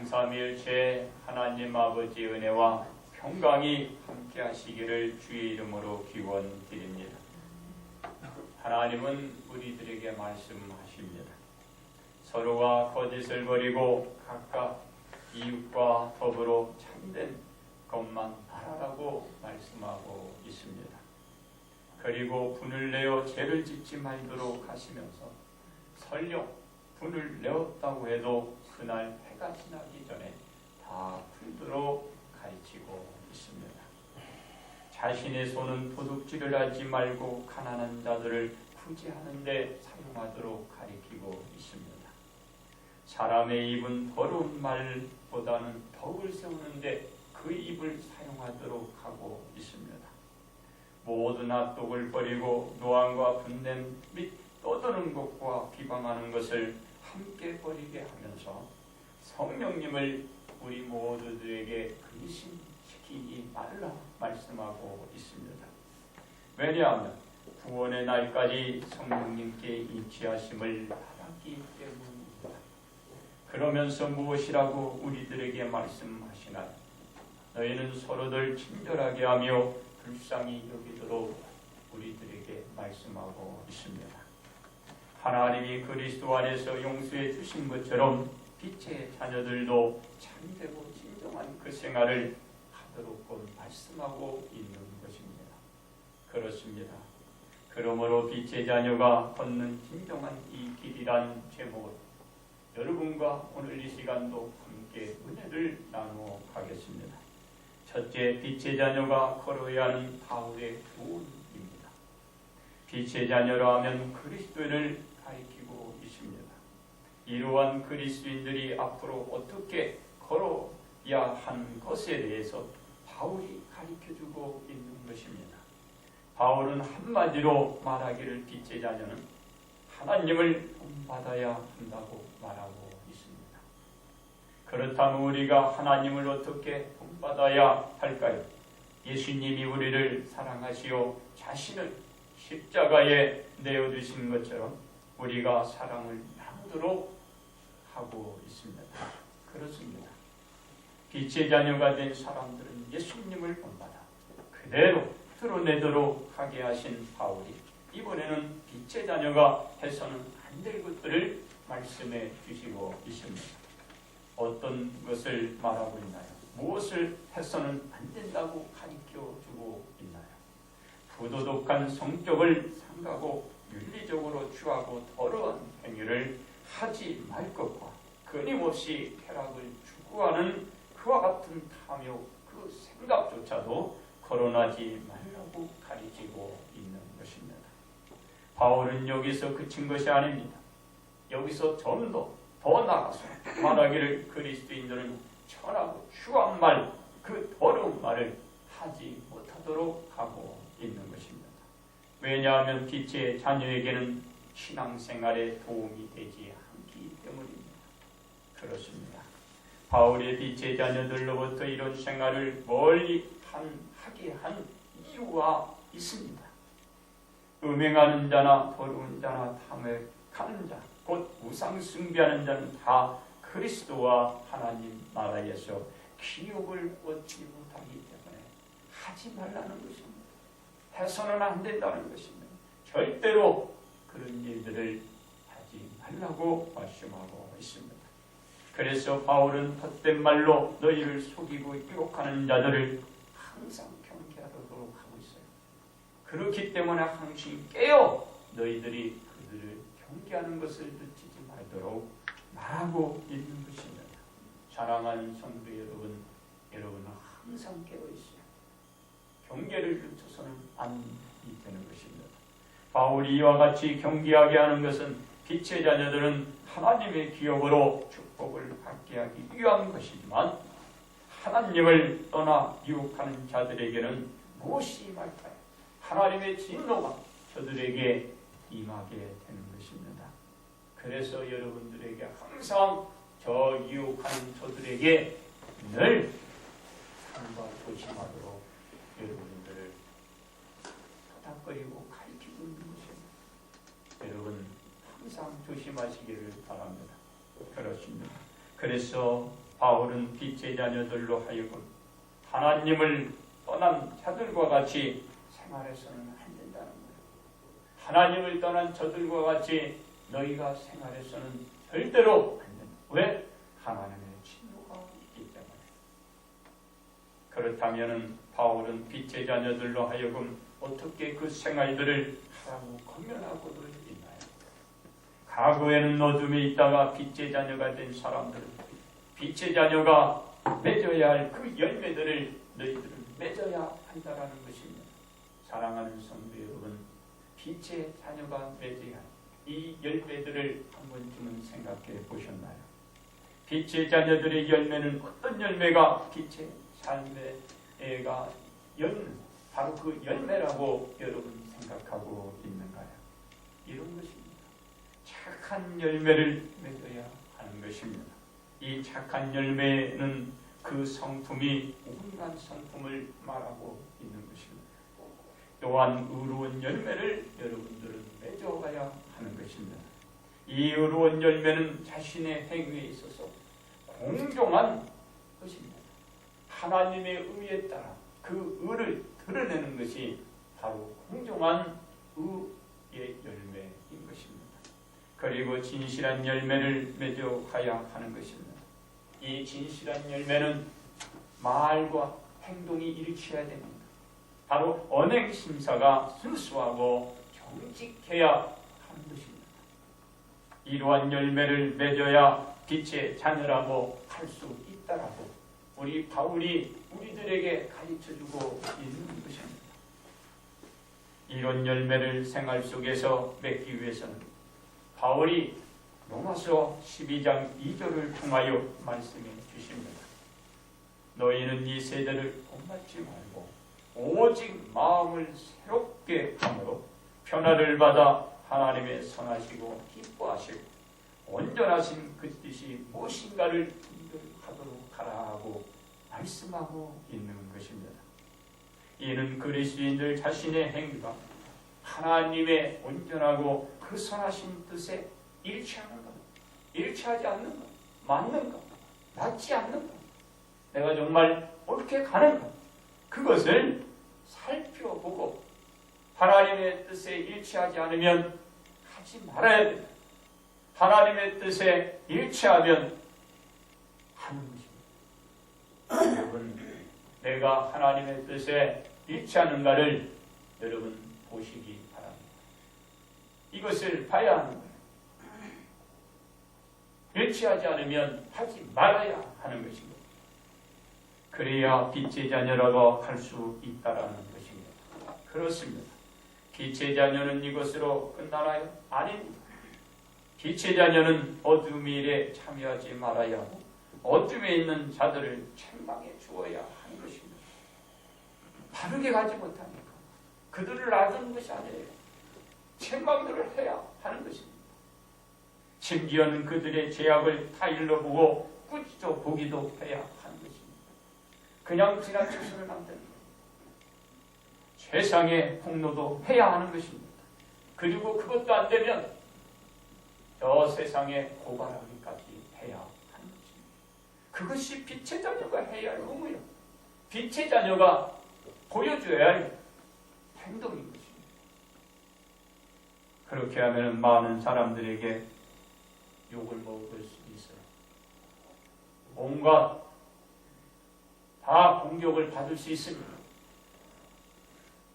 성삼일체 하나님 아버지 은혜와 평강이 함께 하시기를 주의 이름으로 기원드립니다. 하나님은 우리들에게 말씀하십니다. 서로와 거짓을 버리고 각각 이웃과 더불어 참된 것만 바라라고 말씀하고 있습니다. 그리고 분을 내어 죄를 짓지 말도록 하시면서 설령 분을 내었다고 해도 그날 해가 지나기 전에 다 풀도록 가르치고 있습니다. 자신의 손은 도둑질을 하지 말고 가난한 자들을 구제하는데 사용하도록 가리키고 있습니다. 사람의 입은 더러운 말보다는 덕을 세우는데 그 입을 사용하도록 하고 있습니다. 모든 악독을 버리고 노함과 분냄 및 떠드는 것과 비방하는 것을 함께 버리게 하면서 성령님을 우리 모두들에게 근심시키지 말라 말씀하고 있습니다. 왜냐하면 구원의 날까지 성령님께 인치하심을 받았기 때문입니다. 그러면서 무엇이라고 우리들에게 말씀하시나요? 너희는 서로들 친절하게 하며 불쌍히 여기도록 우리들에게 말씀하고 있습니다. 하나님이 그리스도 안에서 용서해 주신 것처럼 빛의 자녀들도 참되고 진정한 그 생활을 하도록 곧 말씀하고 있는 것입니다. 그렇습니다. 그러므로 빛의 자녀가 걷는 진정한 이 길이란 제목으로 여러분과 오늘 이 시간도 함께 은혜를 나누어 가겠습니다. 첫째, 빛의 자녀가 걸어야 하는 바울의 교훈입니다. 빛의 자녀라 하면 그리스도를 가리키고 있습니다. 이러한 그리스도인들이 앞으로 어떻게 걸어야 한 것에 대해서 바울이 가르쳐주고 있는 것입니다. 바울은 한마디로 말하기를 빛의 자녀는 하나님을 본받아야 한다고 말하고 있습니다. 그렇다면 우리가 하나님을 어떻게 본받아야 할까요? 예수님이 우리를 사랑하시어 자신을 십자가에 내어주신 것처럼 우리가 사랑을 나누도록 하고 있습니다. 그렇습니다. 빛의 자녀가 된 사람들은 예수님을 본받아 그대로 드러내도록 하게 하신 바울이 이번에는 빛의 자녀가 해서는 안 될 것들을 말씀해 주시고 있습니다. 어떤 것을 말하고 있나요? 무엇을 해서는 안 된다고 가르쳐 주고 있나요? 부도덕한 성격을 삼가고 윤리적으로 취하고 더러운 행위를 하지 말 것과 끊임없이 쾌락을 추구하는 그와 같은 탐욕, 그 생각조차도 거론하지 말라고 가르치고 있는 것입니다. 바울은 여기서 그친 것이 아닙니다. 여기서 좀 더 더 나아가서 말하기를 그리스도인들은 천하고 추한 말, 그 더러운 말을 하지 못하도록 하고 있는 것입니다. 왜냐하면 빛의 자녀에게는 신앙생활에 도움이 되지 않기 때문입니다. 그렇습니다. 바울의 빛의 자녀들로부터 이런 생활을 멀리 한, 하게 한 이유가 있습니다. 음행하는 자나 더러운 자나 탐욕하는 자, 곧 우상 숭배하는 자는 다 그리스도와 하나님 나라에서 기업을 얻지 못하기 때문에 하지 말라는 것입니다. 해서는 안 된다는 것입니다. 절대로 그런 일들을 하지 말라고 말씀하고 있습니다. 그래서 바울은 헛된 말로 너희를 속이고 유혹하는 자들을 항상 경계하도록 하고 있어요. 그렇기 때문에 항상 깨어 너희들이 그들을 경계하는 것을 늦추지 말도록 말하고 있는 것입니다. 사랑하는 성도 여러분, 여러분은 항상 깨어 있어요. 경계를 늦춰서는 안 되는 것입니다. 바울이 이와 같이 경계하게 하는 것은 빛의 자녀들은 하나님의 기업으로 축복을 받게 하기 위한 것이지만 하나님을 떠나 유혹하는 자들에게는 무엇이 임할까요? 하나님의 진노가 저들에게 임하게 되는 것입니다. 그래서 여러분들에게 항상 저 유혹하는 저들에게 늘 상과 조심하도록 여러분들을 토닥거리고 가르치고 있는 것입니다. 여러분 항상 조심하시기를 바랍니다. 그렇습니다. 그래서 바울은 빛의 자녀들로 하여금 하나님을 떠난 자들과 같이 생활해서는 안 된다는 거예요. 하나님을 떠난 저들과 같이 너희가 생활해서는 절대로 안 된다. 왜? 하나님 그렇다면 바울은 빛의 자녀들로 하여금 어떻게 그 생활들을 하라고 권면하고도 있나요? 과거에는 어둠에 있다가 빛의 자녀가 된 사람들은 빛의 자녀가 맺어야 할 그 열매들을 너희들은 맺어야 한다라는 것입니다. 사랑하는 성도 여러분, 빛의 자녀가 맺어야 할이 열매들을 한 번쯤은 생각해 보셨나요? 빛의 자녀들의 열매는 어떤 열매가 빛의 삶의가 연 바로 그 열매라고 여러분 생각하고 있는가요? 이런 것입니다. 착한 열매를 맺어야 하는 것입니다. 이 착한 열매는 그 성품이 온갖 성품을 말하고 있는 것입니다. 또한 의로운 열매를 여러분들은 맺어가야 하는 것입니다. 이 의로운 열매는 자신의 행위에 있어서 공정한 것입니다. 하나님의 의에 따라 그 의를 드러내는 것이 바로 공정한 의의 열매인 것입니다. 그리고 진실한 열매를 맺어가야 하는 것입니다. 이 진실한 열매는 말과 행동이 일치해야 됩니다. 바로 언행 심사가 순수하고 정직해야 하는 것입니다. 이러한 열매를 맺어야 빛의 자녀라고 할 수 있다라고 우리 바울이 우리들에게 가르쳐주고 있는 것입니다. 이런 열매를 생활 속에서 맺기 위해서는 바울이 로마서 12장 2절을 통하여 말씀해 주십니다. 너희는 이 세대를 본받지 말고 오직 마음을 새롭게 함으로 변화를 받아 하나님의 선하시고 기뻐하시고 온전하신 그 뜻이 무엇인가를 분별하도록 하라고 말씀하고 있는 것입니다. 이는 그리스도인들 자신의 행위가 하나님의 온전하고 그 선하신 뜻에 일치하는 것, 일치하지 않는 것, 맞는 것, 맞지 않는 것, 내가 정말 옳게 가는 것, 그것을 살펴보고 하나님의 뜻에 일치하지 않으면 하지 말아야 된다. 하나님의 뜻에 일치하면. 여러분, 내가 하나님의 뜻에 일치하는가를 여러분 보시기 바랍니다. 이것을 봐야 하는 거예요. 일치하지 않으면 하지 말아야 하는 것입니다. 그래야 빛의 자녀라고 할 수 있다라는 것입니다. 그렇습니다. 빛의 자녀는 이것으로 끝나나요? 아닙니다. 빛의 자녀는 어둠의 일에 참여하지 말아야 하고 어둠에 있는 자들을 책망해 주어야 하는 것입니다. 바르게 가지 못하니까 그들을 놔두는 것이 아니에요. 책망들을 해야 하는 것입니다. 심지어는 그들의 죄악을 다 일러 보고 꾸짖어 보기도 해야 하는 것입니다. 그냥 지나쳐서는 안 됩니다. 세상의 폭로도 해야 하는 것입니다. 그리고 그것도 안 되면 저 세상에 고발하기까지 해야 하는 것입니다. 그것이 빛의 자녀가 해야 할 의무예요. 빛의 자녀가 보여줘야 할 행동인 것입니다. 그렇게 하면 많은 사람들에게 욕을 먹을 수 있어요. 온갖 다 공격을 받을 수 있습니다.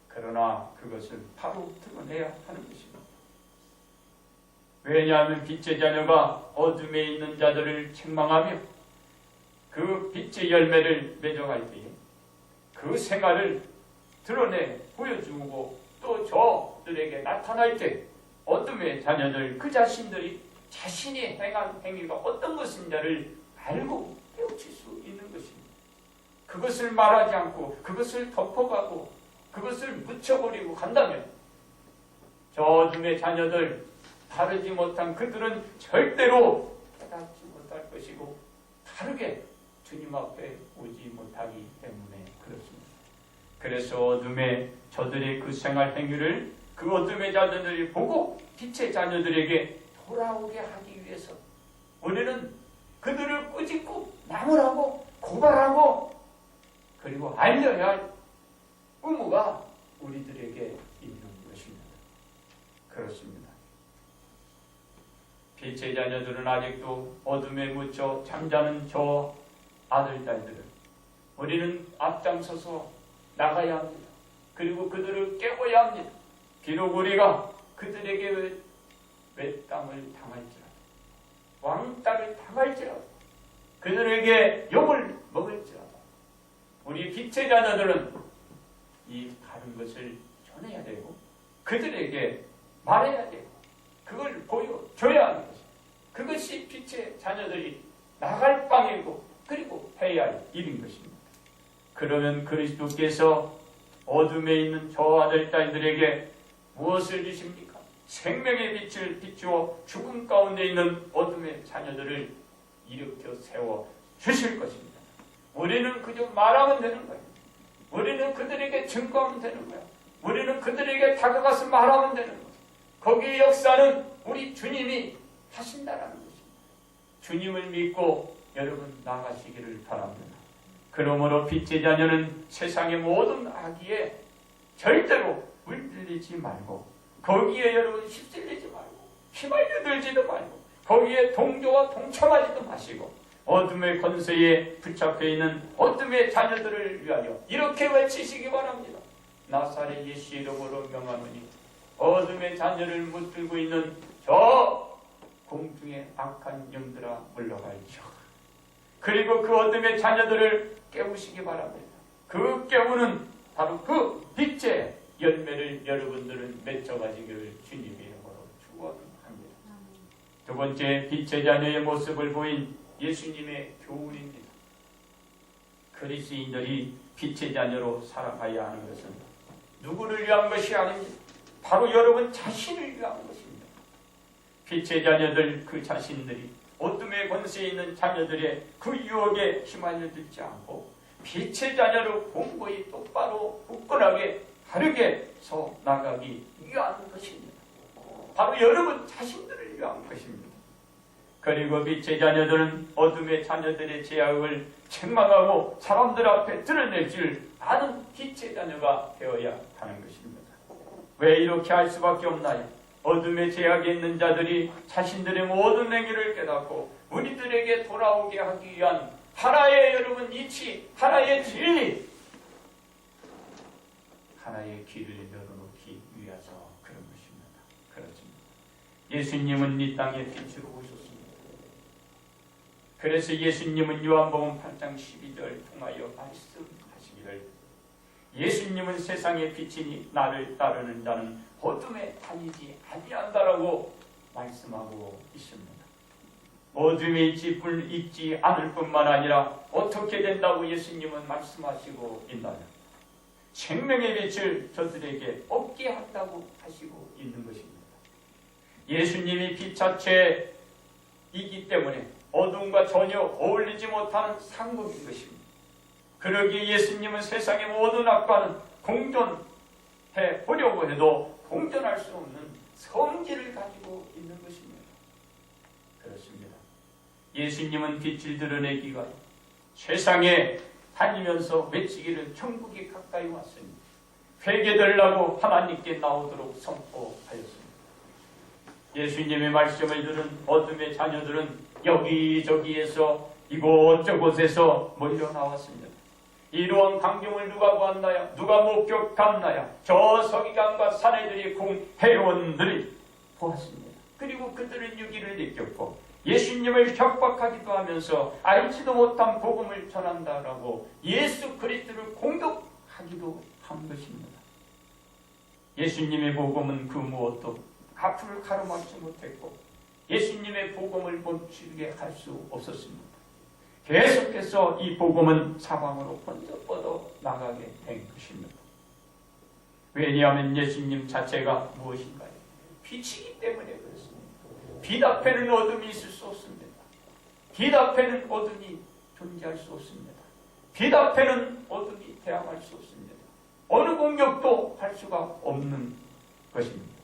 그러나 그것을 바로 드러내야 하는 것입니다. 왜냐하면 빛의 자녀가 어둠에 있는 자들을 책망하며 그 빛의 열매를 맺어갈 때에 그 생활을 드러내 보여주고 또 저들에게 나타날 때 어둠의 자녀들 그 자신들이 자신이 행한 행위가 어떤 것인지를 알고 깨우칠 수 있는 것입니다. 그것을 말하지 않고 그것을 덮어가고 그것을 묻혀버리고 간다면 저 어둠의 자녀들 다르지 못한 그들은 절대로 깨닫지 못할 것이고 다르게 주님 앞에 오지 못하기 때문에 그렇습니다. 그래서 어둠의 저들의 그 생활 행위를 그 어둠의 자녀들이 보고 빛의 자녀들에게 돌아오게 하기 위해서 우리는 그들을 꾸짖고 나무라고 고발하고 그리고 알려야 할 의무가 우리들에게 있는 것입니다. 그렇습니다. 빛의 자녀들은 아직도 어둠에 묻혀 잠자는 저 아들, 딸들을 우리는 앞장서서 나가야 합니다. 그리고 그들을 깨워야 합니다. 비록 우리가 그들에게 외- 외 땅을 당할지라도 왕따를 당할지라도 그들에게 욕을 먹을지라도 우리 빛의 자녀들은 이 다른 것을 전해야 되고 그들에게 말해야 되고 그걸 보여줘야 하는 것입니다. 그것이 빛의 자녀들이 나갈 방이고 그리고 해야 할 일인 것입니다. 그러면 그리스도께서 어둠에 있는 저 아들 딸들에게 무엇을 주십니까? 생명의 빛을 비추어 죽음 가운데 있는 어둠의 자녀들을 일으켜 세워 주실 것입니다. 우리는 그저 말하면 되는 거예요. 우리는 그들에게 증거하면 되는 거예요. 우리는 그들에게 다가가서 말하면 되는 거예요. 거기의 역사는 우리 주님이 하신다라는 것입니다. 주님을 믿고 여러분 나가시기를 바랍니다. 그러므로 빛의 자녀는 세상의 모든 악기에 절대로 물들리지 말고 거기에 여러분 휩쓸리지 말고 휘말려 들지도 말고 거기에 동조와 동참하지도 마시고 어둠의 권세에 붙잡혀 있는 어둠의 자녀들을 위하여 이렇게 외치시기 바랍니다. 나사렛 예수 이름으로 명하노니 어둠의 자녀를 붙들고 있는 저 공중의 악한 영들아 물러갈지어다. 그리고 그 어둠의 자녀들을 깨우시기 바랍니다. 그 깨우는 바로 그 빛의 열매를 여러분들은 맺어가지기를 주님의 이름으로 축원합니다. 두 번째 빛의 자녀의 모습을 보인 예수님의 교훈입니다. 그리스인들이 빛의 자녀로 살아가야 하는 것은 누구를 위한 것이 아닙니다. 바로 여러분 자신을 위한 것입니다. 빛의 자녀들 그 자신들이 어둠의 권세에 있는 자녀들의 그 유혹에 휘말려 들지 않고 빛의 자녀로 공고히 똑바로 굳건하게 바르게 서 나가기 위한 것입니다. 바로 여러분 자신들을 위한 것입니다. 그리고 빛의 자녀들은 어둠의 자녀들의 제약을 책망하고 사람들 앞에 드러낼 줄 아는 빛의 자녀가 되어야 하는 것입니다. 왜 이렇게 할 수밖에 없나요? 어둠의 제약에 있는 자들이 자신들의 모든 행위를 깨닫고 우리들에게 돌아오게 하기 위한 하나의 여러분 이치, 하나의 진리, 하나의 길을 열어놓기 위해서 그런 것입니다. 그렇습니다. 예수님은 이 땅에 빛으로 오셨습니다. 그래서 예수님은 요한복음 8장 12절 통하여 말씀하시기를 예수님은 세상의 빛이니 나를 따르는 자는 어둠에 다니지 아니한다라고 말씀하고 있습니다. 어둠에 불 있지 않을 뿐만 아니라 어떻게 된다고 예수님은 말씀하시고 있나요? 생명의 빛을 저들에게 없게 한다고 하시고 있는 것입니다. 예수님이 빛 자체이기 때문에 어둠과 전혀 어울리지 못하는 상급인 것입니다. 그러기에 예수님은 세상의 모든 악과는 공존해 보려고 해도 공존할 수 없는 성질을 가지고 있는 것입니다. 그렇습니다. 예수님은 빛을 드러내기가 세상에 다니면서 외치기를 천국이 가까이 왔으니 회개되려고 하나님께 나오도록 선포하였습니다. 예수님의 말씀을 들은 어둠의 자녀들은 여기저기에서 이곳저곳에서 몰려 나왔습니다. 이러한 광경을 누가 보았나요? 누가 목격했나요? 저 서기관과 사내들이 공 회원들이 보았습니다. 그리고 그들은 유기를 느꼈고 예수님을 협박하기도 하면서 알지도 못한 복음을 전한다라고 예수 그리스도를 공격하기도 한 것입니다. 예수님의 복음은 그 무엇도 앞을 가로막지 못했고 예수님의 복음을 멈추게 할 수 없었습니다. 계속해서 이 복음은 사방으로 번쩍 뻗어 나가게 된 것입니다. 왜냐하면 예수님 자체가 무엇인가요? 빛이기 때문에 그렇습니다. 빛 앞에는 어둠이 있을 수 없습니다. 빛 앞에는 어둠이 존재할 수 없습니다. 빛 앞에는 어둠이 대항할 수 없습니다. 어느 공격도 할 수가 없는 것입니다.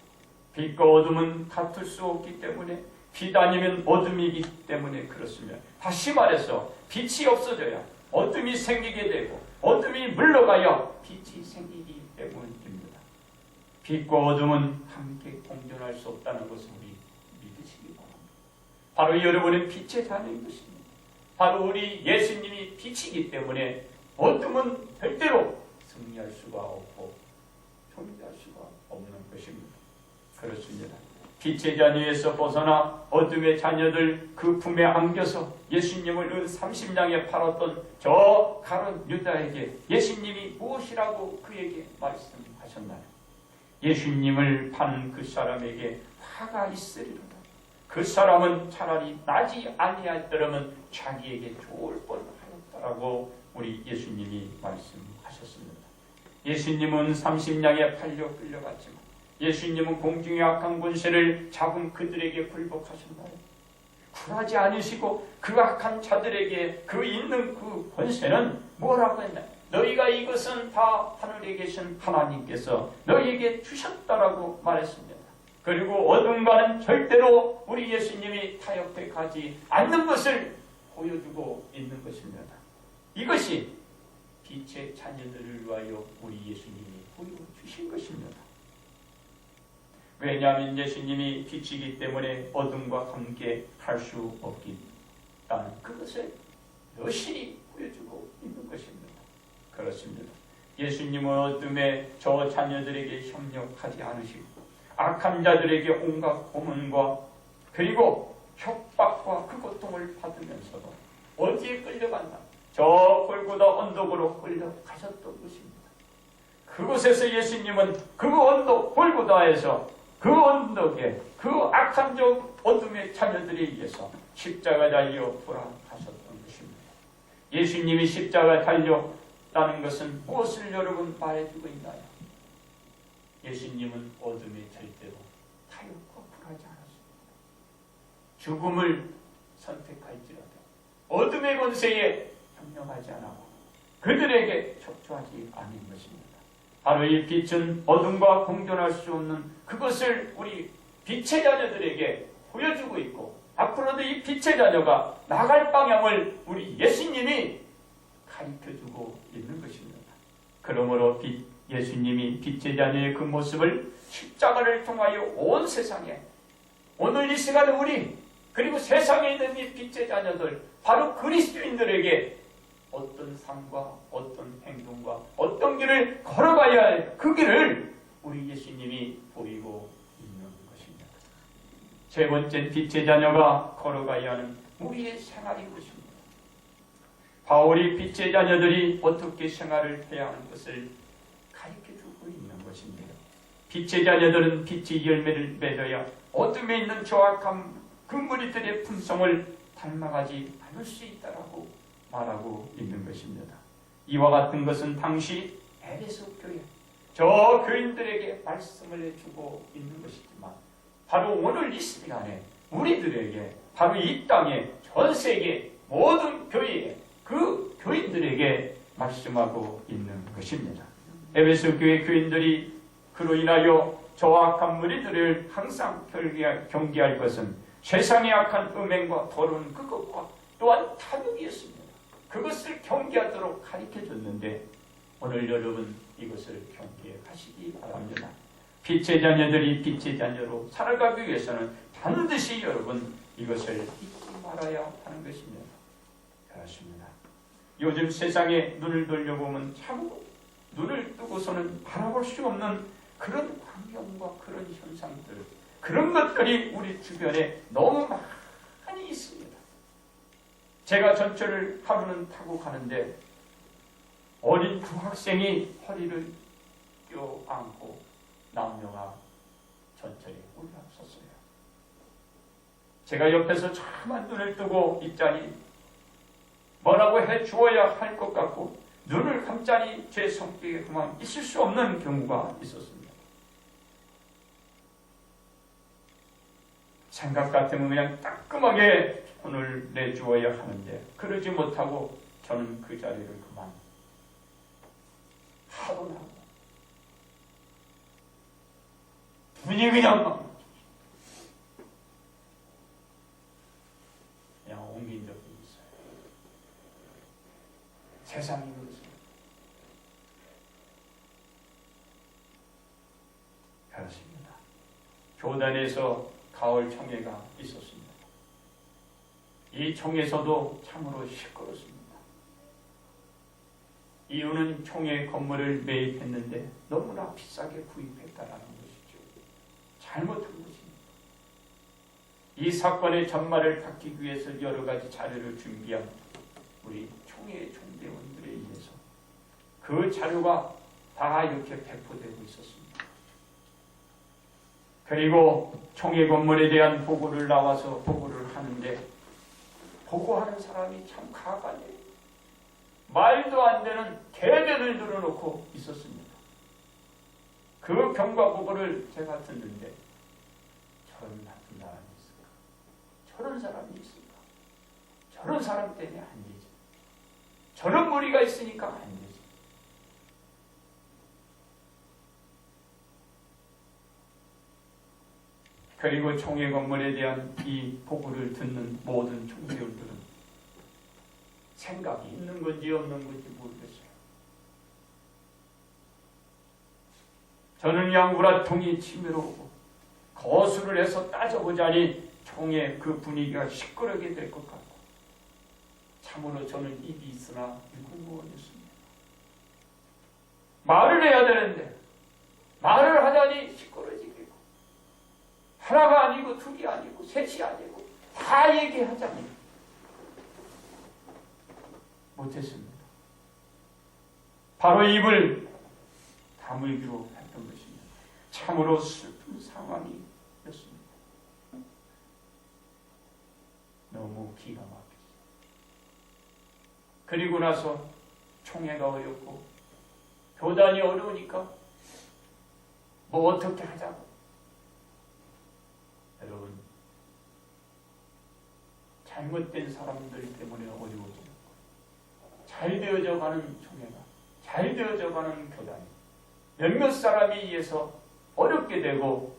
빛과 어둠은 같을 수 없기 때문에 빛 아니면 어둠이기 때문에 그렇습니다. 다시 말해서 빛이 없어져야 어둠이 생기게 되고 어둠이 물러가야 빛이 생기기 때문입니다. 빛과 어둠은 함께 공존할 수 없다는 것을 우리 믿으시기 바랍니다. 바로 여러분은 빛의 자녀인 것입니다. 바로 우리 예수님이 빛이기 때문에 어둠은 절대로 승리할 수가 없고 존재할 수가 없는 것입니다. 그렇습니다. 빛의 자녀에서 벗어나 어둠의 자녀들 그 품에 안겨서 예수님을 그 30냥에 팔았던 저 가론 유다에게 예수님이 무엇이라고 그에게 말씀하셨나요? 예수님을 판 그 사람에게 화가 있으리로다. 그 사람은 차라리 나지 아니하더라면 자기에게 좋을 뻔하였다라고 우리 예수님이 말씀하셨습니다. 예수님은 30냥에 팔려 끌려갔지만 예수님은 공중의 악한 권세를 잡은 그들에게 굴복하셨나요? 굴하지 않으시고 그 악한 자들에게 그 있는 그 권세는 뭐라고 했나? 너희가 이것은 다 하늘에 계신 하나님께서 너희에게 주셨다라고 말했습니다. 그리고 어둠과는 절대로 우리 예수님이 타협해 가지 않는 것을 보여주고 있는 것입니다. 이것이 빛의 자녀들을 위하여 우리 예수님이 보여주신 것입니다. 왜냐하면 예수님이 빛이기 때문에 어둠과 함께 할 수 없기 때문에 그것을 여실히 보여주고 있는 것입니다. 그렇습니다. 예수님은 어둠의 저 자녀들에게 협력하지 않으시고 악한 자들에게 온갖 고문과 그리고 협박과 그 고통을 받으면서도 어디에 끌려갔나? 저 골고다 언덕으로 끌려가셨던 것입니다. 그곳에서 예수님은 그 언덕 골고다에서 그 언덕에 그 악한 저 어둠의 자녀들에 의해서 십자가 달려 돌아가셨던 것입니다. 예수님이 십자가 달렸다는 것은 무엇을 여러분 말해주고 있나요? 예수님은 어둠에 절대로 타협과 굴하지 않았습니다. 죽음을 선택할지라도 어둠의 권세에 협력하지 않았고 그들에게 협조하지 않은 것입니다. 바로 이 빛은 어둠과 공존할 수 없는 그것을 우리 빛의 자녀들에게 보여주고 있고 앞으로도 이 빛의 자녀가 나갈 방향을 우리 예수님이 가르쳐주고 있는 것입니다. 그러므로 빛, 예수님이 빛의 자녀의 그 모습을 십자가를 통하여 온 세상에 오늘 이 시간 우리 그리고 세상에 있는 이 빛의 자녀들 바로 그리스도인들에게 어떤 삶과 어떤 행동과 어떤 길을 걸어가야 할 그 길을 우리 예수님이 보이고 있는 것입니다. 세 번째 빛의 자녀가 걸어가야 하는 우리의 생활인 것입니다. 바울이 빛의 자녀들이 어떻게 생활을 해야 하는 것을 가르쳐 주고 있는 것입니다. 빛의 자녀들은 빛의 열매를 맺어야 어둠에 있는 조악한 그 무리들의 품성을 닮아가지 않을 수 있다라고 말하고 있는 것입니다. 이와 같은 것은 당시 에베소 교회 저 교인들에게 말씀을 해주고 있는 것이지만 바로 오늘 이 시간에 우리들에게 바로 이 땅에 전 세계 모든 교회에 그 교인들에게 말씀하고 있는 것입니다. 에베소 교회 교인들이 그로 인하여 저악한 무리들을 항상 경계할 것은 세상의 악한 음행과 더러운 그것과 또한 탐욕이었습니다. 그것을 경계하도록 가르쳐 줬는데 오늘 여러분 이것을 경계하시기 바랍니다. 빛의 자녀들이 빛의 자녀로 살아가기 위해서는 반드시 여러분 이것을 잊지 말아야 하는 것입니다. 그렇습니다. 요즘 세상에 눈을 돌려보면 참 눈을 뜨고서는 바라볼 수 없는 그런 환경과 그런 현상들, 그런 것들이 우리 주변에 너무 많이 있습니다. 제가 전철을 하루는 타고 가는데 어린 두 학생이 허리를 껴안고 남녀가 전철에 올라섰어요. 제가 옆에서 차만 눈을 뜨고 있자니 뭐라고 해 주어야 할 것 같고 눈을 감자니 제 성격에 그만 있을 수 없는 경우가 있었습니다. 생각 같으면 그냥 따끔하게 손을 내주어야 하는데 그러지 못하고 저는 그 자리를 그만 하고 나고 분이 그냥 막 그냥 옮긴 적이 있어요. 세상이 그렇습니다. 그렇습니다. 교단에서 가을 총회가 있었습니다. 이 총회에서도 참으로 시끄럽습니다. 이유는 총회 건물을 매입했는데 너무나 비싸게 구입했다라는 것이죠. 잘못한 것입니다. 이 사건의 전말을 닦기 위해서 여러 가지 자료를 준비한 우리 총회 총대원들에 의해서 그 자료가 다 이렇게 배포되고 있었습니다. 그리고 총회 건물에 대한 보고를 나와서 보고를 하는데 보고하는 사람이 참 가관이에요. 말도 안 되는 대변을 늘어놓고 있었습니다. 그 경과 보고를 제가 듣는데 저런 나쁜 사람이 있을까? 저런 사람이 있을까? 저런 사람 때문에 안 되지. 저런 무리가 있으니까 안 되지. 그리고 총회 건물에 대한 이 보고를 듣는 모든 총회원들은 생각이 있는 건지 없는 건지 모르겠어요. 저는 양구라 통이 치밀어 오고 거수를 해서 따져보자니 총회 그 분위기가 시끄럽게 될 것 같고 참으로 저는 입이 있으나 무궁무원했습니다. 말을 해야 되는데 말을 하자니 시끄러지고 하나가 아니고 둘이 아니고 셋이 아니고 다 얘기하자니 못했습니다. 바로 입을 다물기로 했던 것입니다. 참으로 슬픈 상황이었습니다. 너무 기가 막혔어요. 그리고 나서 총회가 어렵고 교단이 어려우니까 뭐 어떻게 하자고 여러분 잘못된 사람들 때문에 어려워지는 잘 되어져 가는 총회가 잘 되어져 가는 교단이 몇몇 사람에 의해서 어렵게 되고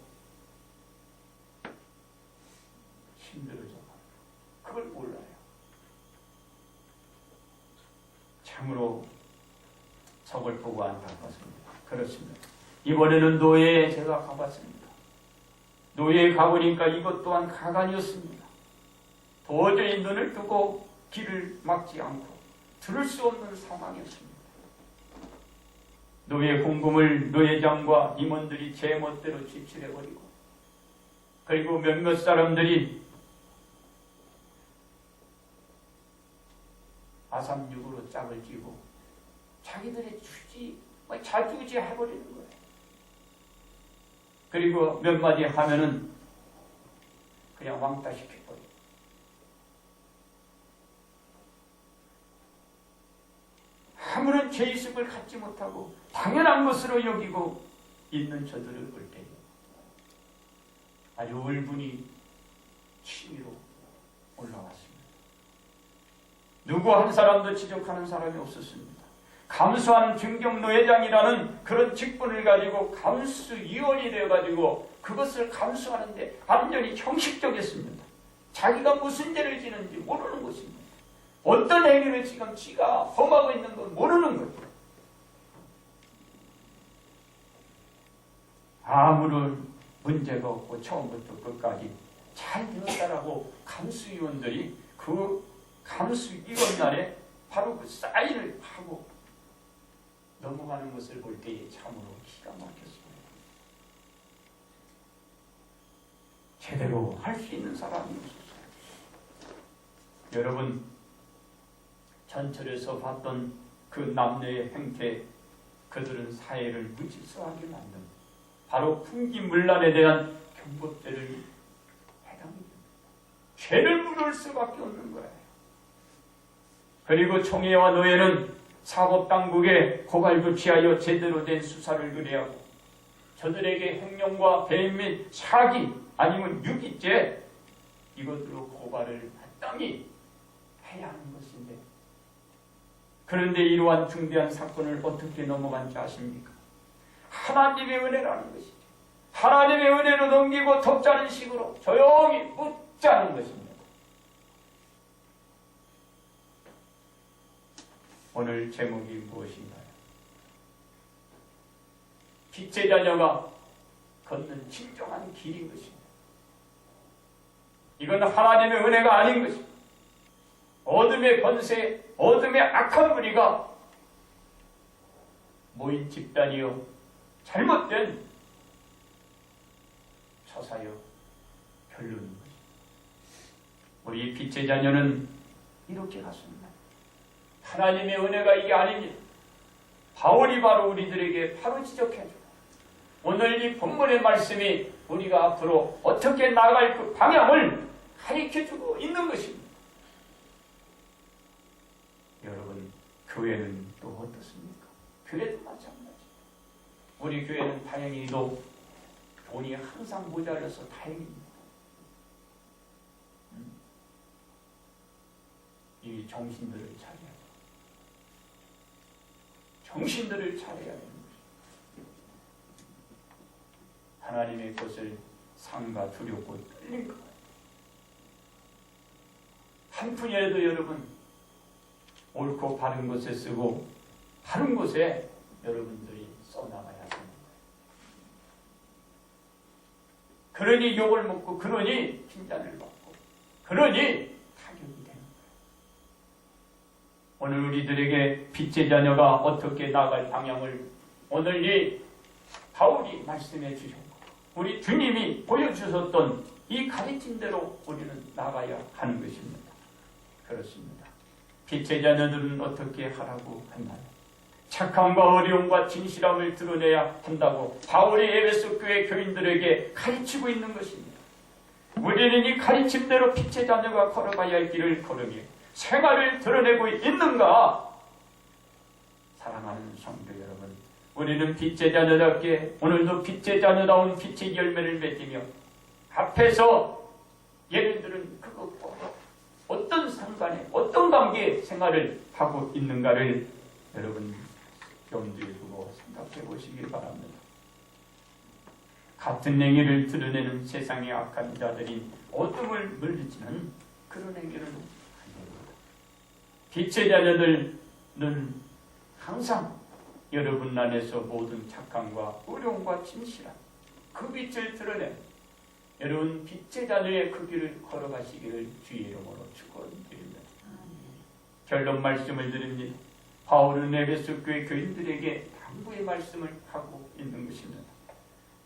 힘들어져 가는 그걸 몰라요. 참으로 저걸 보고 안타깝습니다. 그렇습니다. 이번에는 노예에 제가 가봤습니다. 노예에 가보니까 이것 또한 가관이었습니다. 도저히 눈을 뜨고 길을 막지 않고 들을 수 없는 상황이었습니다. 노예 공금을 노예장과 임원들이 제멋대로 지출해버리고 그리고 몇몇 사람들이 아삼육으로 짝을 쥐고 자기들의 주지, 뭐 자주지 해버리는 거예요. 그리고 몇 마디 하면은 그냥 왕따 시켜버려. 아무런 죄의식을 갖지 못하고 당연한 것으로 여기고 있는 저들을 볼 때 아주 울분이 치미로 올라왔습니다. 누구 한 사람도 지적하는 사람이 없었습니다. 감수하는 중경노회장이라는 그런 직분을 가지고 감수위원이 되어가지고 그것을 감수하는데 완전히 형식적이었습니다. 자기가 무슨 죄를 지는지 모르는 것입니다. 어떤 행위를 지금 지가 범하고 있는 걸 모르는 거예요. 아무런 문제가 없고 처음부터 끝까지 잘 되었다라고 감수위원들이 그 감수위원 날에 바로 그 사인을 하고 넘어가는 것을 볼 때에 참으로 기가 막혔습니다. 제대로 할 수 있는 사람이 없었어요. 여러분, 전철에서 봤던 그 남녀의 행태, 그들은 사회를 무질서하게 만든 바로 풍기물란에 대한 경고죄를 해당합니다. 죄를 물을 수밖에 없는 거예요. 그리고 총회와 노예는 사법당국에 고발도 취하여 제대로 된 수사를 의뢰하고 저들에게 횡령과 배임 및 사기 아니면 유기죄 이것으로 고발을 마땅히 해야 하는 것인데 그런데 이러한 중대한 사건을 어떻게 넘어간지 아십니까? 하나님의 은혜라는 것이죠. 하나님의 은혜로 넘기고 덮자는 식으로 조용히 묻자는 것입니다. 오늘 제목이 무엇인가요? 빛의 자녀가 걷는 진정한 길인 것입니다. 이건 하나님의 은혜가 아닌 것입니다. 어둠의 권세, 어둠의 악한 무리가 모인 집단이요. 잘못된 처사요. 결론인 것입니다. 우리 빛의 자녀는 이렇게 갔습니다. 하나님의 은혜가 이게 아닙니다. 바울이 바로 우리들에게 바로 지적해주고 오늘 이 본문의 말씀이 우리가 앞으로 어떻게 나갈 그 방향을 가르쳐주고 있는 것입니다. 여러분, 교회는 또 어떻습니까? 교회도 마찬가지입니다. 우리 교회는 다행히도 돈이 항상 모자라서 다행입니다. 음? 이 정신들을 차려야 돼. 정신들을 차려야 되는. 하나님의 것을 상가 두렵고 떨린 것. 한 푼이라도 여러분 옳고 바른 곳에 쓰고 바른 곳에 여러분들이 써나가야 거예요. 그러니 욕을 먹고 그러니 핀잔을 받고 그러니 타격이 되는 거예요. 오늘 우리들에게 빛의 자녀가 어떻게 나갈 방향을 오늘 이 바울이 말씀해 주셨고 우리 주님이 보여주셨던 이 가르침대로 우리는 나가야 하는 것입니다. 그렇습니다. 빛의 자녀들은 어떻게 하라고 한다요 착함과 어려움과 진실함을 드러내야 한다고 바울이 에베소 교회 교인들에게 가르치고 있는 것입니다. 우리는 이 가르침대로 빛의 자녀가 걸어가야 할 길을 걸으며 생활을 드러내고 있는가? 사랑하는 성도 여러분, 우리는 빛의 자녀답게 오늘도 빛의 자녀다운 빛의 열매를 맺으며 앞에서 얘네들은 그것과 어떤 상관에 어떤 관계에 생활을 하고 있는가를 여러분 염두에 두고 생각해 보시기 바랍니다. 같은 행위를 드러내는 세상의 악한 자들이 어둠을 물리치는 그런 행위를 합니다. 빛의 자녀들은 항상 여러분 안에서 모든 착함과 어려움과 진실함 그 빛을 드러내 여러분 빛의 자녀의 그 길을 걸어가시기를 주의 이름으로. 결론 말씀을 드립니다. 바울은 에베소 교회 교인들에게 당부의 말씀을 하고 있는 것입니다.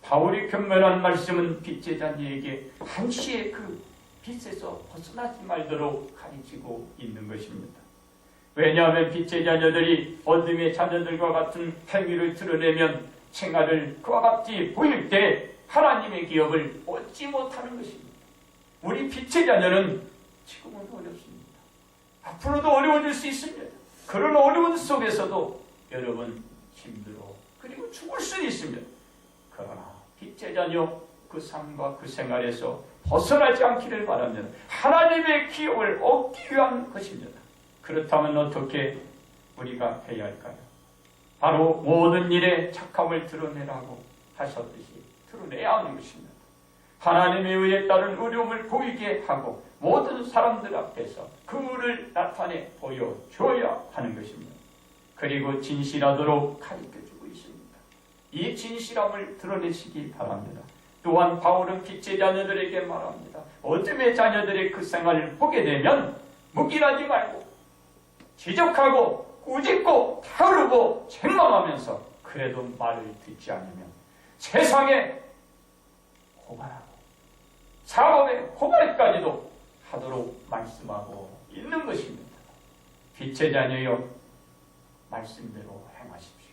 바울이 경멸한 말씀은 빛의 자녀에게 한시의 그 빛에서 벗어나지 말도록 가르치고 있는 것입니다. 왜냐하면 빛의 자녀들이 어둠의 자녀들과 같은 행위를 드러내면 생활을 그와 같이 보일 때 하나님의 기업을 얻지 못하는 것입니다. 우리 빛의 자녀는 지금은 어렵습니다. 앞으로도 어려워질 수 있습니다. 그런 어려운 속에서도 여러분 힘들어 그리고 죽을 수 있습니다. 그러나 빛의 자녀 그 삶과 그 생활에서 벗어나지 않기를 바랍니다. 하나님의 기업을 얻기 위한 것입니다. 그렇다면 어떻게 우리가 해야 할까요? 바로 모든 일에 착함을 드러내라고 하셨듯이 드러내야 하는 것입니다. 하나님의 의에 따른 어려움을 보이게 하고 모든 사람들 앞에서 그 의를 나타내 보여줘야 하는 것입니다. 그리고 진실하도록 가르쳐주고 있습니다. 이 진실함을 드러내시기 바랍니다. 또한 바울은 빛의 자녀들에게 말합니다. 어둠의 자녀들의 그 생활을 보게 되면 묵인하지 말고 지적하고 꾸짖고 타르고 책망하면서 그래도 말을 듣지 않으면 세상에 고발하고 사법의 고발까지도 하도록 말씀하고 있는 것입니다. 빛의 자녀여 말씀대로 행하십시오.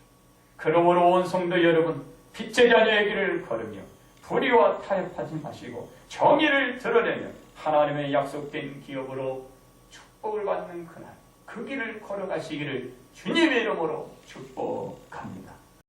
그러므로 온 성도 여러분 빛의 자녀의 길을 걸으며 불의와 타협하지 마시고 정의를 드러내며 하나님의 약속된 기업으로 축복을 받는 그날 그 길을 걸어가시기를 주님의 이름으로 축복합니다.